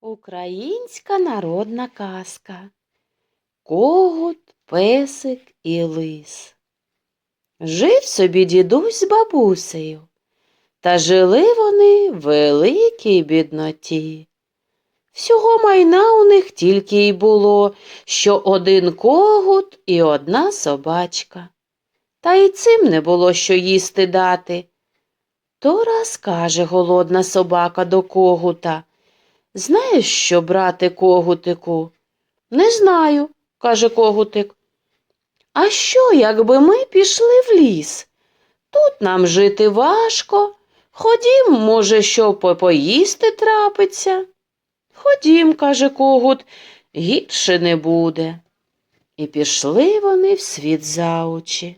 Українська народна казка. Когут, песик і лис. Жив собі дідусь з бабусею, та жили вони в великій бідноті. Всього майна у них тільки й було, що один когут і одна собачка. Та й цим не було що їсти дати. То раз каже голодна собака до когута. Знаєш що, брате когутику? Не знаю, каже когутик. А що, якби ми пішли в ліс? Тут нам жити важко. Ходім, може, що по- поїсти трапиться. Ходім, каже когут, гірше не буде. І пішли вони в світ за очі.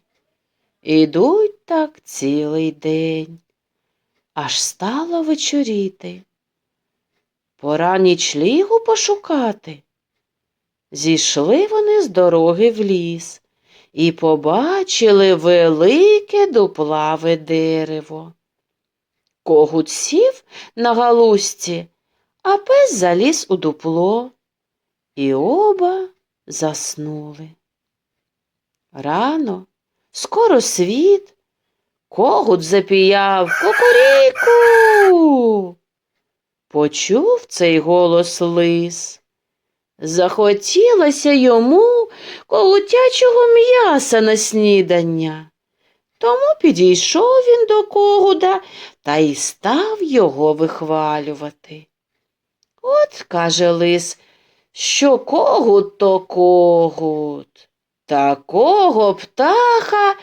Ідуть так цілий день. Аж стало вечоріти. Пора нічлігу пошукати. Зійшли вони з дороги в ліс і побачили велике дуплаве дерево. Когут сів на галузці, а пес заліз у дупло, і оба заснули. Рано, скоро світ, когут запіяв кукуріку. Почув цей голос лис. Захотілося йому колотячого м'яса на снідання. Тому підійшов він до когуда та й став його вихвалювати. От, каже лис, що когут то когут. Такого птаха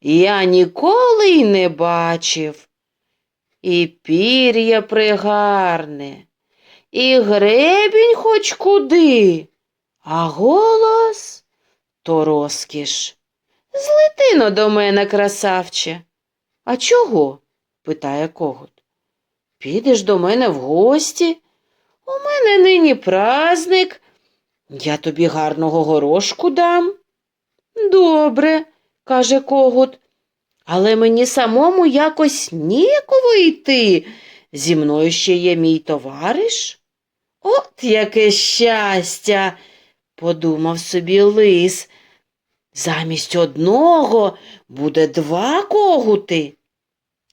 я ніколи й не бачив. І пір'я пригарне, і гребінь хоч куди, а голос то розкіш. Злетино до мене, красавче. А чого? питає когут. Підеш до мене в гості? У мене нині праздник. Я тобі гарного горошку дам. Добре, каже когут, але мені самому якось ніяково йти. Зі мною ще є мій товариш. От яке щастя, подумав собі лис. Замість одного буде два когути.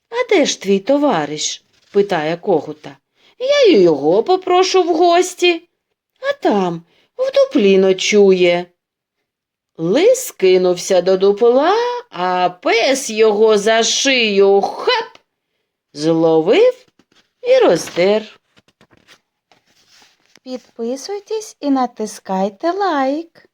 А де ж твій товариш? питає когута. Я й його попрошу в гості, а там в дуплі ночує. Лис кинувся до дупла, а пес його за шию хап зловив і роздер. Підписуйтесь і натискайте лайк.